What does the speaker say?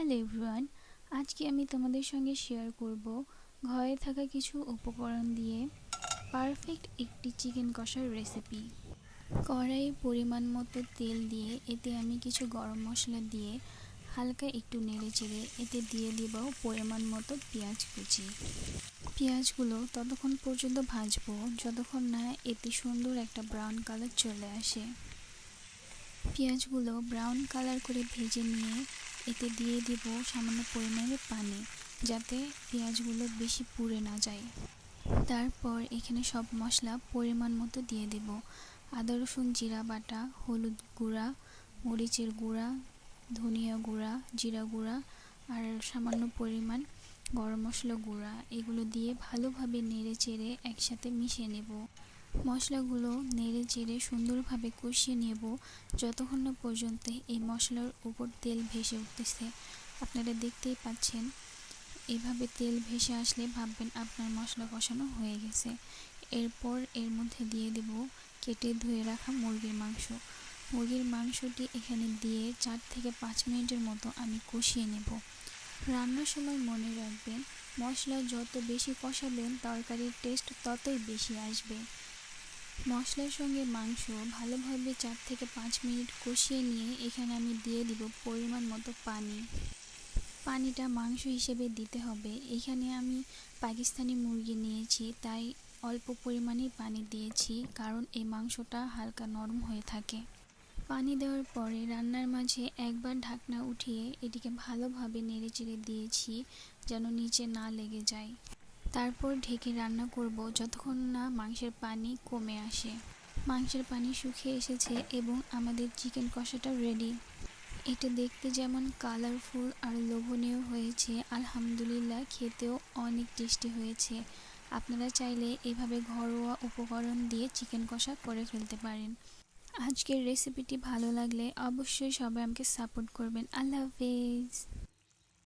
Hello everyone আজকে আমি তোমাদের সঙ্গে শেয়ার করব ঘরে থাকা কিছু উপকরণ দিয়ে পারফেক্ট একটি চিকেন কষার রেসিপি কড়াইয়ে পরিমাণ মতো তেল দিয়ে এতে আমি কিছু গরম মশলা দিয়ে হালকা একটু নেড়ে চেড়ে এতে দিয়ে দিব পরিমাণ মতো পেঁয়াজ কুচি। পেঁয়াজগুলো ততক্ষণ পর্যন্ত ভাজবো যতক্ষণ না এতে সুন্দর একটা ব্রাউন কালার চলে আসে। পেঁয়াজগুলো ব্রাউন কালার করে ভেজে নিয়ে এতে দিয়ে দিব সামান্য পরিমাণে পানি, যাতে পেঁয়াজগুলো বেশি পুড়ে না যায়। তারপর এখানে সব মশলা পরিমাণ মতো দিয়ে দেব। আদা, রসুন, জিরা, বাটা, হলুদ গুঁড়া, মরিচের গুঁড়া, ধনিয়া গুঁড়া, জিরা গুঁড়া, আর সামান্য পরিমাণ গরম মশলা গুঁড়া। এগুলো দিয়ে ভালোভাবে নেড়ে চেড়ে একসাথে মিশিয়ে নেব। মশলাগুলো নেড়ে চেড়ে সুন্দরভাবে কষিয়ে নেব যতক্ষণ না পর্যন্ত এই মশলার উপর তেল ভেসে উঠতেছে। আপনারা দেখতেই পাচ্ছেন, এভাবে তেল ভেসে আসলে ভাববেন আপনার মশলা কষানো হয়ে গেছে। এরপর এর মধ্যে দিয়ে দেব কেটে ধুয়ে রাখা মুরগির মাংস। মুরগির মাংসটি এখানে দিয়ে চার থেকে পাঁচ মিনিটের মতো আমি কষিয়ে নেব। রান্নার সময় মনে রাখবেন, মশলা যত বেশি কষাবেন, তরকারির টেস্ট ততই বেশি আসবে। মশলার সঙ্গে মাংস ভালোভাবে চার থেকে পাঁচ মিনিট কষিয়ে নিয়ে এখানে আমি দিয়ে দিব পরিমাণ মতো পানি। পানিটা মাংস হিসেবে দিতে হবে। এখানে আমি পাকিস্তানি মুরগি নিয়েছি, তাই অল্প পরিমাণেই পানি দিয়েছি, কারণ এই মাংসটা হালকা নরম হয়ে থাকে। পানি দেওয়ার পরে রান্নার মাঝে একবার ঢাকনা উঠিয়ে এটিকে ভালোভাবে নেড়েচেড়ে দিয়েছি, যেন নিচে না লেগে যায়। তারপর ঢেকে রান্না করব যতক্ষণ না মাংসের পানি কমে আসে। মাংসের পানি শুকিয়ে এসেছে এবং আমাদের চিকেন কষাটা রেডি এটা দেখতে যেমন কালারফুল আর লোভনীয় হয়েছে, আলহামদুলিল্লাহ খেতেও অনেক টেস্টি হয়েছে। আপনারা চাইলে এভাবে ঘরোয়া উপকরণ দিয়ে চিকেন কষা করে ফেলতে পারেন। আজকের রেসিপিটি ভালো লাগলে অবশ্যই সবাই আমাকে সাপোর্ট করবেন। আল্লাহ হাফেজ।